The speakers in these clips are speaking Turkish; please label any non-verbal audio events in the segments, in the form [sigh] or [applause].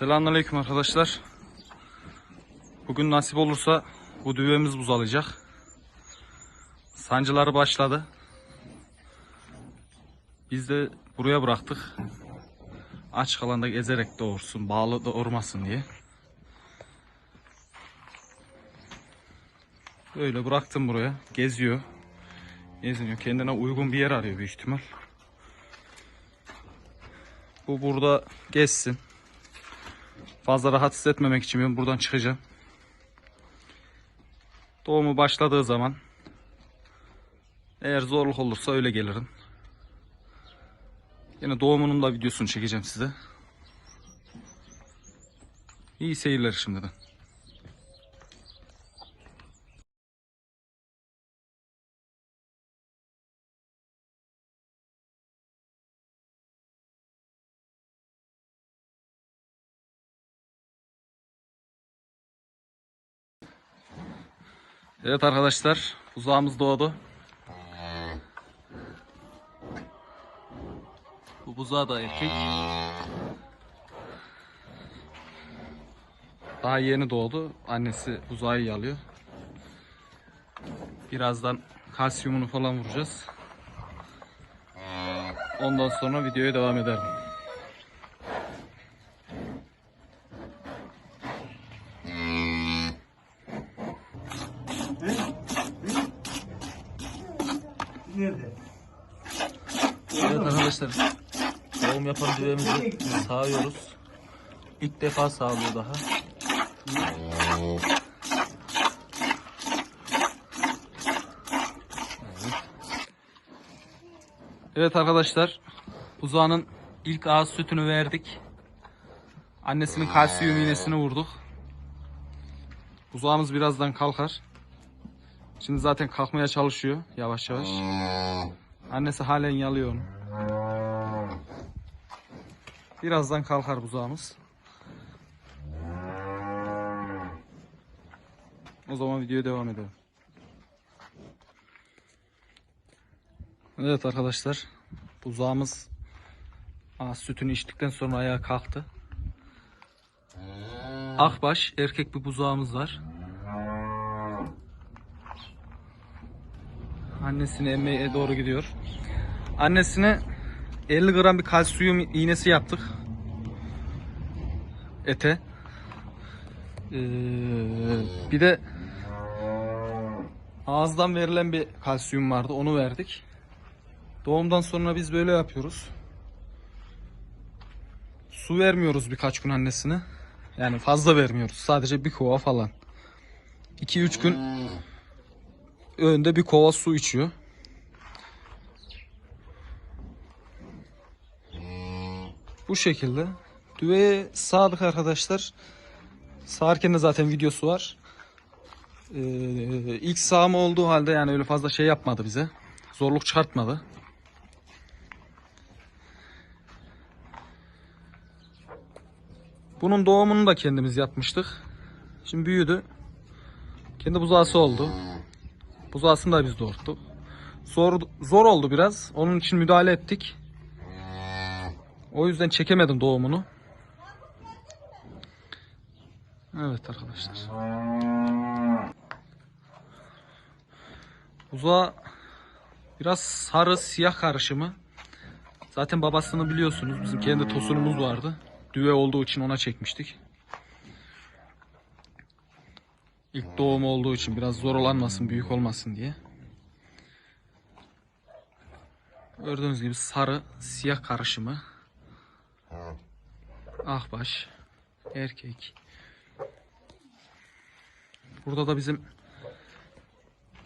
Selamünaleyküm arkadaşlar. Bugün nasip olursa bu düvemiz buzalayacak. Sancıları başladı. Biz de buraya bıraktık. Aç kalanda gezerek doğursun, bağlı doğurmasın diye. Böyle bıraktım buraya. Geziyor. Geziniyor. Kendine uygun bir yer arıyor büyük ihtimal. Bu burada gezsin. Fazla rahatsız etmemek için ben buradan çıkacağım. Doğumu başladığı zaman eğer zorluk olursa öyle gelirim. Yine doğumunun da videosunu çekeceğim size. İyi seyirler şimdiden. Evet arkadaşlar, buzağımız doğdu. Bu buzağı da erkek. Daha yeni doğdu. Annesi buzağı yalıyor. Birazdan kalsiyumunu falan vuracağız. Ondan sonra videoya devam ederim. Nerede? Evet arkadaşlar, doğum yapan düvemizi sağıyoruz. İlk defa sağlıyor daha. Evet arkadaşlar, buzağının ilk ağız sütünü verdik. Annesinin kalsiyum iğnesini vurduk. Buzağımız birazdan kalkar. Şimdi zaten kalkmaya çalışıyor yavaş yavaş. Annesi halen yalıyor onu. Birazdan kalkar buzağımız. O zaman videoya devam edelim. Evet arkadaşlar. Buzağımız aa, sütünü içtikten sonra ayağa kalktı. Akbaş erkek bir buzağımız var. Annesini emmeye doğru gidiyor. Annesine 50 gram bir kalsiyum iğnesi yaptık. Ete. Ee, bir de ağızdan verilen bir kalsiyum vardı. Onu verdik. Doğumdan sonra biz böyle yapıyoruz. Su vermiyoruz birkaç gün annesine. Yani fazla vermiyoruz. Sadece bir kova falan. 2-3 gün önünde bir kova su içiyor. Bu şekilde. Düveye sağdık arkadaşlar. Sağarken de zaten videosu var. Ee, ilk sağma olduğu halde yani öyle fazla şey yapmadı bize. Zorluk çıkartmadı. Bunun doğumunu da kendimiz yapmıştık. Şimdi büyüdü. Kendi buzağısı oldu. Buzağısını da biz doğurttuk. Zor, zor oldu biraz. Onun için müdahale ettik. O yüzden çekemedim doğumunu. Evet arkadaşlar. Buzağı biraz sarı siyah karışımı. Zaten babasını biliyorsunuz. Bizim kendi tosunumuz vardı. Düve olduğu için ona çekmiştik. İlk doğum olduğu için biraz zor olanmasın, büyük olmasın diye. Gördüğünüz gibi sarı, siyah karışımı. Ahbaş, erkek. Burada da bizim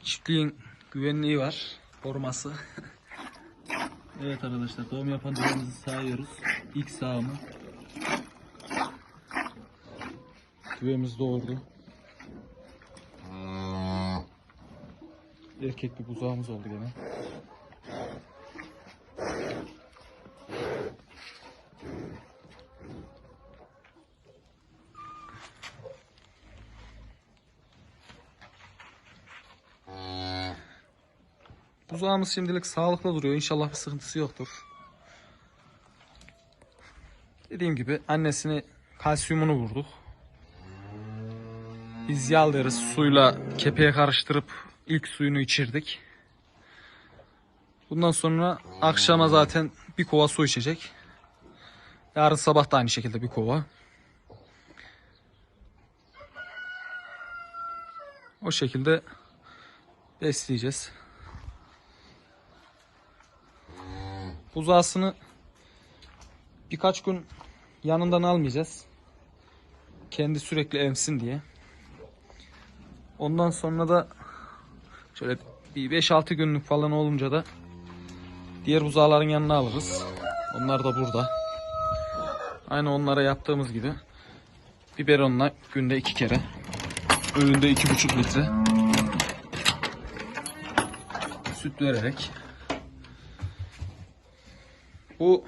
çiftliğin güvenliği var, koruması. [laughs] evet arkadaşlar, doğum yapan düğümümüzü sağıyoruz. İlk sağımı. Düğümüz doğurdu. Erkek bir buzağımız oldu gene. Buzağımız şimdilik sağlıklı duruyor. İnşallah bir sıkıntısı yoktur. Dediğim gibi annesini kalsiyumunu vurduk. Biz yağlarız suyla kepeğe karıştırıp ilk suyunu içirdik. Bundan sonra akşama zaten bir kova su içecek. Yarın sabah da aynı şekilde bir kova. O şekilde besleyeceğiz. Buzağısını birkaç gün yanından almayacağız. Kendi sürekli emsin diye. Ondan sonra da şöyle bir 5-6 günlük falan olunca da diğer buzağların yanına alırız. Onlar da burada. Aynı onlara yaptığımız gibi biberonla günde iki kere. Öğünde iki buçuk litre süt vererek bu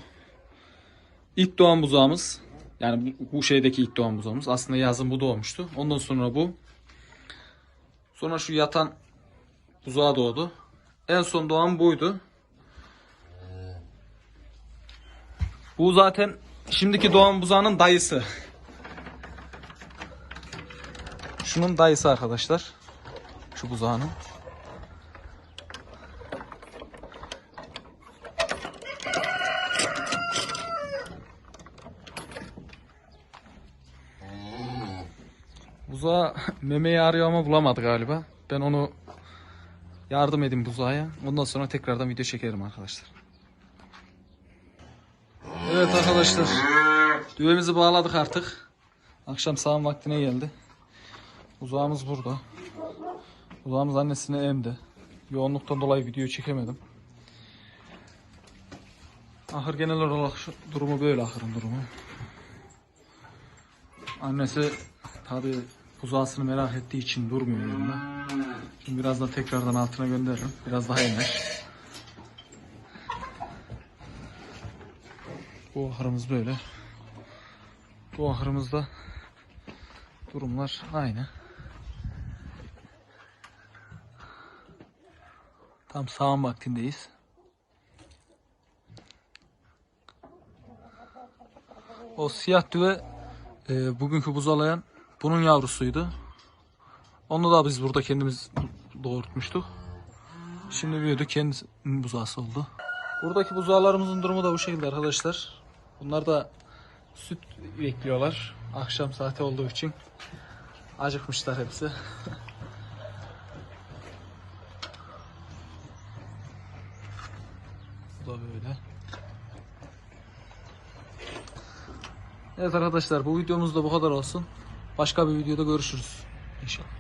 ilk doğan buzağımız yani bu, şeydeki ilk doğan buzağımız aslında yazın bu doğmuştu. Ondan sonra bu sonra şu yatan buzağa doğdu. En son doğan buydu. Bu zaten şimdiki doğan buzağının dayısı. Şunun dayısı arkadaşlar. Şu buzağının. Buzağa memeyi arıyor ama bulamadı galiba. Ben onu yardım edeyim buzağa. Ondan sonra tekrardan video çekerim arkadaşlar. Evet arkadaşlar. Düğümüzü bağladık artık. Akşam sağın vaktine geldi. Uzağımız burada. Uzağımız annesine emdi. Yoğunluktan dolayı video çekemedim. Ahır genel olarak şu durumu böyle ahırın durumu. Annesi tabi buzağısını merak ettiği için durmuyor yanında. Şimdi birazdan tekrardan altına gönderirim. Biraz daha emer. Bu ahırımız böyle. Bu ahırımızda durumlar aynı. Tam sağan vaktindeyiz. O siyah düve e, bugünkü buzalayan bunun yavrusuydu. Onu da biz burada kendimiz doğurtmuştuk. Şimdi büyüdü kendi buzağısı oldu. Buradaki buzağlarımızın durumu da bu şekilde arkadaşlar. Bunlar da süt bekliyorlar. Akşam saati olduğu için acıkmışlar hepsi. bu da böyle. Evet arkadaşlar bu videomuz da bu kadar olsun. Başka bir videoda görüşürüz. İnşallah.